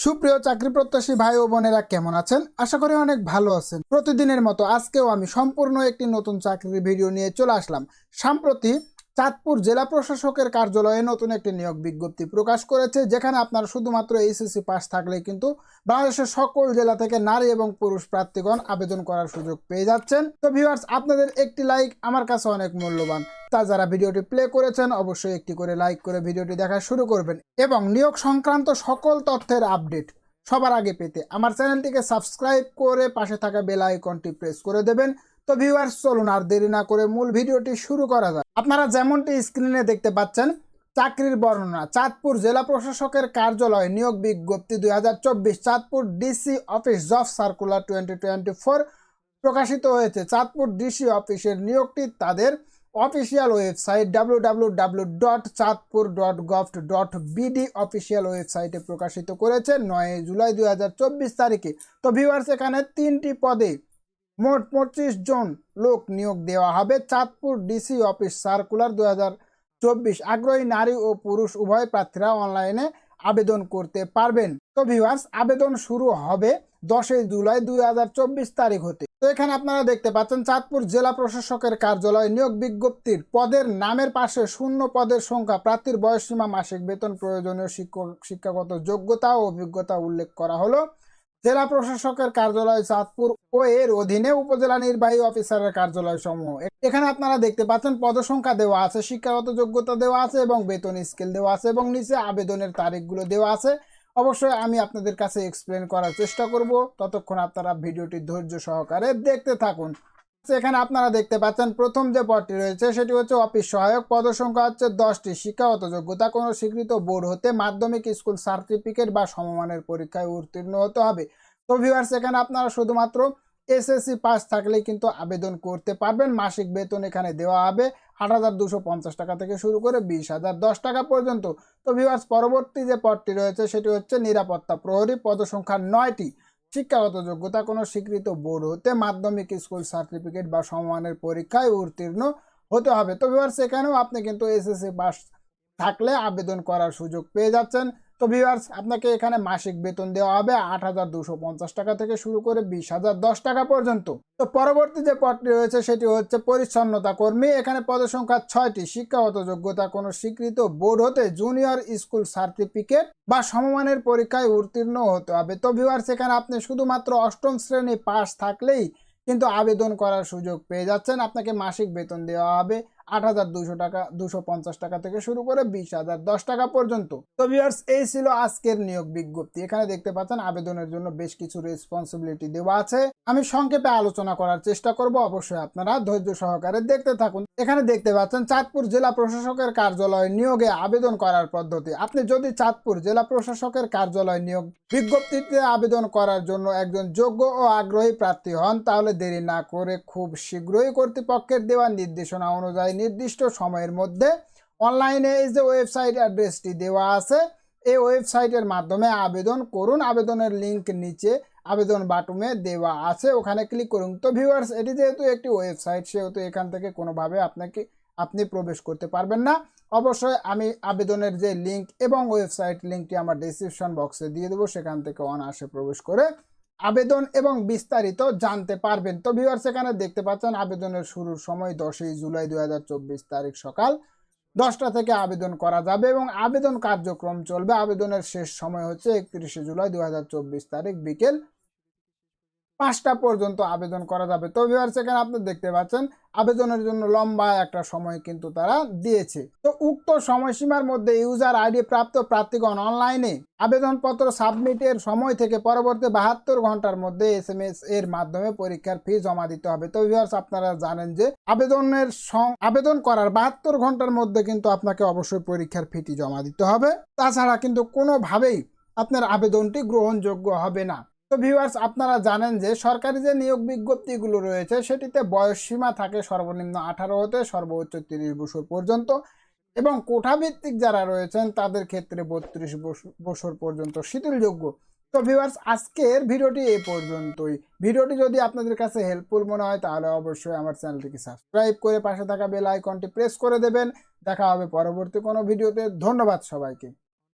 সুপ্রিয় চাকরি প্রত্যাশী ভাই ও বোনেরা কেমন আছেন? আশা করি অনেক ভালো আছেন। প্রতিদিনের মতো আজকেও আমি সম্পূর্ণ একটি নতুন চাকরির ভিডিও নিয়ে চলে আসলাম। সম্প্রতি চাঁদপুর জেলা প্রশাসকের কার্যালয়ে নতুন একটি নিয়োগ বিজ্ঞপ্তি প্রকাশ করেছে, যেখানে আপনার শুধুমাত্র এইচএসসি পাস থাকলে কিন্তু বাংলাদেশের সকল জেলা থেকে নারী এবং পুরুষ প্রার্থীগণ আবেদন করার সুযোগ পেয়ে যাচ্ছেন। তো ভিউয়ার্স আপনাদের একটি লাইক আমার কাছে অনেক মূল্যবান। তা যারা ভিডিওটি প্লে করেছেন, অবশ্যই একটি করে লাইক করে ভিডিওটি দেখা শুরু করবেন এবং নিয়োগ সংক্রান্ত সকল তথ্যের আপডেট সবার আগে পেতে আমার চ্যানেলটিকে সাবস্ক্রাইব করে পাশে থাকা বেল আইকনটি প্রেস করে দেবেন। তো ভিউয়ার্স চলুন আর দেরি না করে মূল ভিডিওটি শুরু করা যায় আপনারা যেমনটি স্ক্রিনে দেখতে পাচ্ছেন, চাকরির বর্ণনা, চাঁদপুর জেলা প্রশাসকের কার্যালয় নিয়োগ বিজ্ঞপ্তি দুই হাজার চব্বিশ, Chandpur DC office job circular twenty প্রকাশিত হয়েছে। চাঁদপুর ডিসি অফিসের নিয়োগটি তাদের official website W dot Chandpur dot gov dot BD official ওয়েবসাইটে প্রকাশিত করেছে নয় জুলাই দুই হাজার চব্বিশ তারিখে। তো ভিউয়ার্স এখানে তিনটি পদে মোট পঁচিশ জন লোক নিয়োগ দেওয়া হবে। চাঁদপুর ডিসি অফিস সার্কুলার দু চব্বিশ। আগ্রহী নারী ও পুরুষ উভয় প্রার্থীরা অনলাইনে আবেদন করতে পারবেন। তো ভিউয়ার্স আবেদন শুরু হবে দশই জুলাই দুই হাজার চব্বিশ তারিখ হতে। তো এখানে আপনারা দেখতে পাচ্ছেন, চাঁদপুর জেলা প্রশাসকের কার্যালয় নিয়োগ বিজ্ঞপ্তির পদের নামের পাশে শূন্য পদের সংখ্যা, প্রার্থীর বয়সসীমা, মাসিক বেতন, প্রয়োজনীয় শিক্ষক, শিক্ষাগত যোগ্যতা ও অভিজ্ঞতা উল্লেখ করা হলো। জেলা প্রশাসকের কার্যালয় চাঁদপুর ও এর অধীনে উপজেলা নির্বাহী অফিসারের কার্যালয় সমূহ এখানে আপনারা দেখতে পাচ্ছেন পদসংখ্যা দেওয়া আছে, শিক্ষাগত যোগ্যতা দেওয়া আছে এবং বেতন স্কেল দেওয়া আছে এবং নিচে আবেদনের তারিখগুলো দেওয়া আছে। অবশ্যই আমি আপনাদের কাছে এক্সপ্লেন করার চেষ্টা করব। ততক্ষণ আপনারা ভিডিওটি ধৈর্য সহকারে দেখতে থাকুন। এখানে আপনারা দেখতে পাচ্ছেন প্রথম যে পদটি রয়েছে, সেটি হচ্ছে অফিস সহায়ক। পদসংখ্যা হচ্ছে দশটি, শিক্ষাগত যোগ্যতা, কোনো স্বীকৃত বোর্ড হতে মাধ্যমিক স্কুল সার্টিফিকেট বা সমমানের পরীক্ষায় উত্তীর্ণ হতে হবে। তো ভিউয়ার্স এখানে আপনারা শুধুমাত্র এসএসসি পাস থাকলেই কিন্তু আবেদন করতে পারবেন। মাসিক বেতন এখানে দেওয়া হবে আট হাজার দুশো পঞ্চাশ টাকা থেকে শুরু করে বিশ হাজার দশ টাকা পর্যন্ত। তো ভিউয়ার্স পরবর্তী যে পদটি রয়েছে, সেটি হচ্ছে নিরাপত্তা প্রহরী। পদসংখ্যা নয়টি শিক্ষাগত যোগ্যতা, কোনো স্বীকৃত বোর্ড হতে মাধ্যমিক স্কুল সার্টিফিকেট বা সমমানের পরীক্ষায় উত্তীর্ণ হতে হবে। তবে এখানেও আপনি কিন্তু এসএসসি পাস থাকলে আবেদন করার সুযোগ পেয়ে যাচ্ছেন। তো ভিউয়ার্স আপনাকে এখানে মাসিক বেতন দেওয়া হবে আট হাজার দুশো পঞ্চাশ টাকা থেকে শুরু করে বিশ হাজার দশ টাকা পর্যন্ত। তো পরবর্তী যে পদটি রয়েছে, সেটি হচ্ছে পরিচ্ছন্নতা কর্মী। এখানে পদসংখ্যা ছয়টি, শিক্ষাগত যোগ্যতা কোনো স্বীকৃত বোর্ড হতে জুনিয়র স্কুল সার্টিফিকেট বা সমমানের পরীক্ষায় উত্তীর্ণ হতে হবে। তো ভিউয়ার্স এখানে আপনি শুধুমাত্র অষ্টম শ্রেণি পাস থাকলেই কিন্তু আবেদন করার সুযোগ পেয়ে যাচ্ছেন। আপনাকে মাসিক বেতন দেওয়া হবে আট হাজার দুশো টাকা দুশো পঞ্চাশ টাকা থেকে শুরু করে বিশ হাজার, দশ টাকা পর্যন্ত। তো ভিউয়ার্স এই ছিল আজকের নিয়োগ বিজ্ঞপ্তি। এখানে দেখতে পাচ্ছেন আবেদনের জন্য বেশ কিছু রেসপন্সিবিলিটি দেওয়া আছে। আমি সংক্ষেপে আলোচনা করার চেষ্টা করব। অবশ্যই আপনারা ধৈর্য সহকারে দেখতে থাকুন। এখানে দেখতে পাচ্ছেন চাঁদপুর জেলা প্রশাসকের কার্যালয় নিয়োগে আবেদন করার পদ্ধতি। আপনি যদি চাঁদপুর জেলা প্রশাসকের কার্যালয় নিয়োগ বিজ্ঞপ্তিতে আবেদন করার জন্য একজন যোগ্য ও আগ্রহী প্রার্থী হন, তাহলে দেরি না করে খুব শীঘ্রই কর্তৃপক্ষের দেওয়া নির্দেশনা অনুযায়ী নির্দিষ্ট সময়ের মধ্যে অনলাইনে এই যে ওয়েবসাইট অ্যাড্রেসটি দেওয়া আছে, এই ওয়েবসাইটের মাধ্যমে আবেদন করুন। আবেদনের লিংক নিচে আবেদন বাটুমে দেওয়া আছে। ওখানে ক্লিক করুন। তো ভিউয়ার্স, এটি যেহেতু একটি ওয়েবসাইট, সেহেতু এখান থেকে কোনোভাবে আপনাকে, আপনি প্রবেশ করতে পারবেন না। অবশ্যই আমি আবেদনের যে লিংক এবং ওয়েবসাইট লিঙ্কটি আমার ডিসক্রিপশন বক্সে দিয়ে দেবো। সেখান থেকে অনায়াসে প্রবেশ করে আবেদন এবং বিস্তারিত জানতে পারবেন। তো ভিউয়ার্স এখানে দেখতে পাচ্ছেন আবেদনের শুরুর সময় দশই জুলাই দুই হাজার চব্বিশ তারিখ সকাল দশটা থেকে আবেদন করা যাবে এবং আবেদন কার্যক্রম চলবে। আবেদনের শেষ সময় হচ্ছে একত্রিশে জুলাই দুই হাজার চব্বিশ তারিখ বিকেল পাঁচটা পর্যন্ত আবেদন করা যাবে। তো ভিউয়ার্স এখানে আপনি দেখতে পাচ্ছেন, আবেদনের জন্য লম্বা একটা সময় কিন্তু তারা দিয়েছে। তো উক্ত সময়সীমার মধ্যে ইউজার আইডি প্রাপ্ত প্রার্থীগণ অনলাইনে আবেদনপত্র সাবমিটের সময় থেকে পরবর্তী বাহাত্তর ঘণ্টার মধ্যে এস এম এস এর মাধ্যমে পরীক্ষার ফি জমা দিতে হবে। তো ভিউয়ার্স আপনারা জানেন যে আবেদনের আবেদন করার বাহাত্তর ঘণ্টার মধ্যে কিন্তু আপনাকে অবশ্যই পরীক্ষার ফিটি জমা দিতে হবে। তাছাড়া কিন্তু কোনোভাবেই আপনার আবেদনটি গ্রহণযোগ্য হবে না। তো ভিউয়ার্স আপনারা জানেন যে সরকারি যে নিয়োগ বিজ্ঞপ্তিগুলো রয়েছে, সেটিতে বয়স সীমা থাকে সর্বনিম্ন আঠারো হতে সর্বোচ্চ তিরিশ বছর পর্যন্ত এবং কোঠাভিত্তিক যারা রয়েছেন, তাদের ক্ষেত্রে বত্রিশ বছর পর্যন্ত শিথিলযোগ্য। তো ভিউয়ার্স আজকের ভিডিওটি এই পর্যন্তই। ভিডিওটি যদি আপনাদের কাছে হেল্পফুল মনে হয়, তাহলে অবশ্যই আমার চ্যানেলটিকে সাবস্ক্রাইব করে পাশে থাকা বেল আইকনটি প্রেস করে দেবেন। দেখা হবে পরবর্তী কোনো ভিডিওতে। ধন্যবাদ সবাইকে।